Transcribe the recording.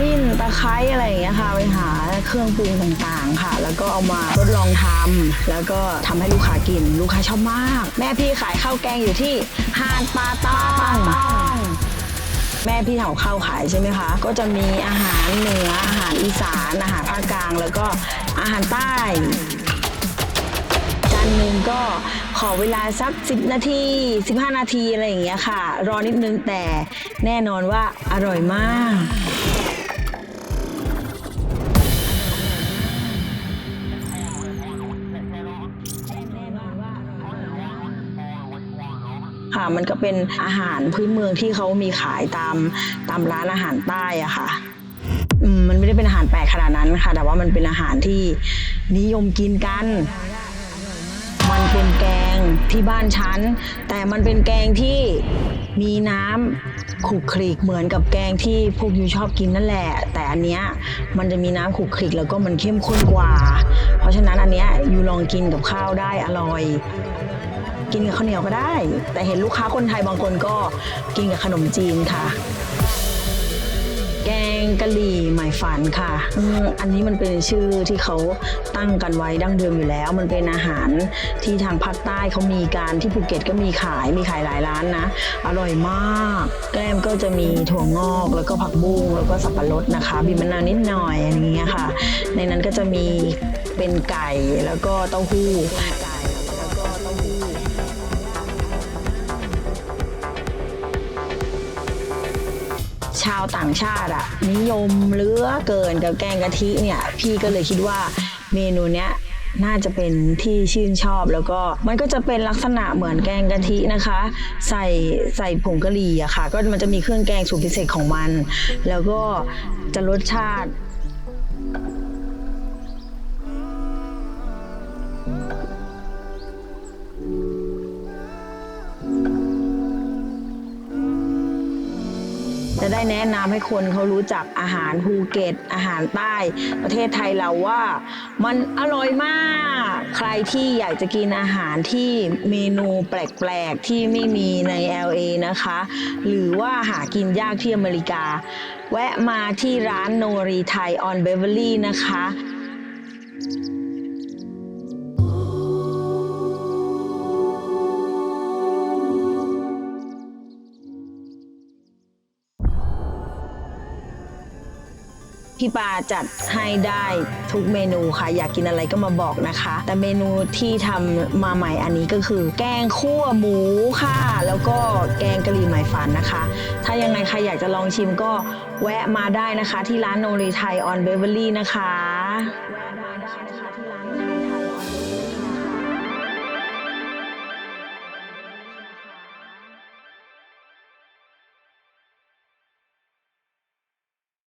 มิ้นตะไคร้อะไรอย่างเงี้ยค่ะไปหาเครื่องปรุงต่างๆค่ะ แล้วก็เอามาทดลองทำแล้วก็ทำให้ลูกค้ากิน ลูกค้าชอบมาก แม่พี่ขายข้าวแกงอยู่ที่หาดปาตองแม่พี่ทำข้าวขายใช่ไหมคะ ก็จะมีอาหารเหนืออาหารอีสานอาหารภาคกลาง แล้วก็อาหารใต้จานหนึ่งก็ขอเวลาสัก 10 นาที 15 นาทีอะไรอย่างเงี้ยค่ะ รอนิดนึงแต่แน่นอนว่าอร่อยมาก ค่ะ มันก็เป็นอาหารพื้นเมืองที่เขามีขายตามตามร้านอาหารใต้อะค่ะมันไม่ได้เป็นอาหารแปลกขนาดนั้นค่ะ แต่ว่ามันเป็นอาหารที่นิยมกินกัน มันเป็นแกงที่บ้านฉัน แต่มันเป็นแกงที่มีน้ำขลุกคลิกเหมือนกับแกงที่พวกยูชอบกินนั่นแหละ แต่อันเนี้ยมันจะมีน้ำขลุกคลิกแล้วก็มันเข้มข้นกว่า เพราะฉะนั้นอันเนี้ยยูลองกินกับข้าวได้อร่อย กินกับข้าวเหนียวก็ได้ แต่เห็นลูกค้าคนไทยบางคนก็กินกับขนมจีนค่ะ แกงกะหรี่หมายฝันค่ะอืมอันนี้มันเป็นชื่อที่เขาตั้งกันไว้ดั้งเดิมอยู่แล้ว มันเป็นอาหารที่ทางภาคใต้เขามีการที่ภูเก็ตก็มีขายมีขายหลายร้านนะ อร่อยมาก แกล้มก็จะมีถั่วงอกแล้วก็ผักบุ้งแล้วก็สับปะรดนะคะ บีบมะนาวนิดหน่อยอย่างเงี้ยค่ะ ในนั้นก็จะมีเป็นไก่แล้วก็เต้าหู้ ชาวต่างชาติอะนิยมเลือเกินกับแกงกะทิเนี่ย พี่ก็เลยคิดว่าเมนูเนี้ยน่าจะเป็นที่ชื่นชอบแล้วก็มันก็จะเป็นลักษณะเหมือนแกงกะทินะคะ ใส่ใส่ผงกะหรี่อะค่ะ ก็มันจะมีเครื่องแกงสูตรพิเศษของมัน แล้วก็จะรสชาติ จะได้แนะนำให้คนเขารู้จักอาหารภูเก็ต อาหารใต้ ประเทศไทยเราว่า มันอร่อยมาก ใครที่อยากจะกินอาหารที่เมนูแปลกๆ ที่ไม่มีใน LA นะคะ หรือว่าหากินยากที่อเมริกา แวะมาที่ร้านโนรีไทยออนเบเวอรี่นะคะ พี่ปาจัดให้ได้ทุกเมนูค่ะ อยากกินอะไรก็มาบอกนะคะ แต่เมนูที่ทำมาใหม่อันนี้ก็คือ แกงคั่วหมูค่ะ แล้วก็แกงกะหรี่ไหมฝันนะคะ ถ้ายังไงใครอยากจะลองชิมก็แวะมาได้นะคะ ที่ร้านโนรีไทยออนเบเวอรี่นะคะแวะมาได้นะคะที่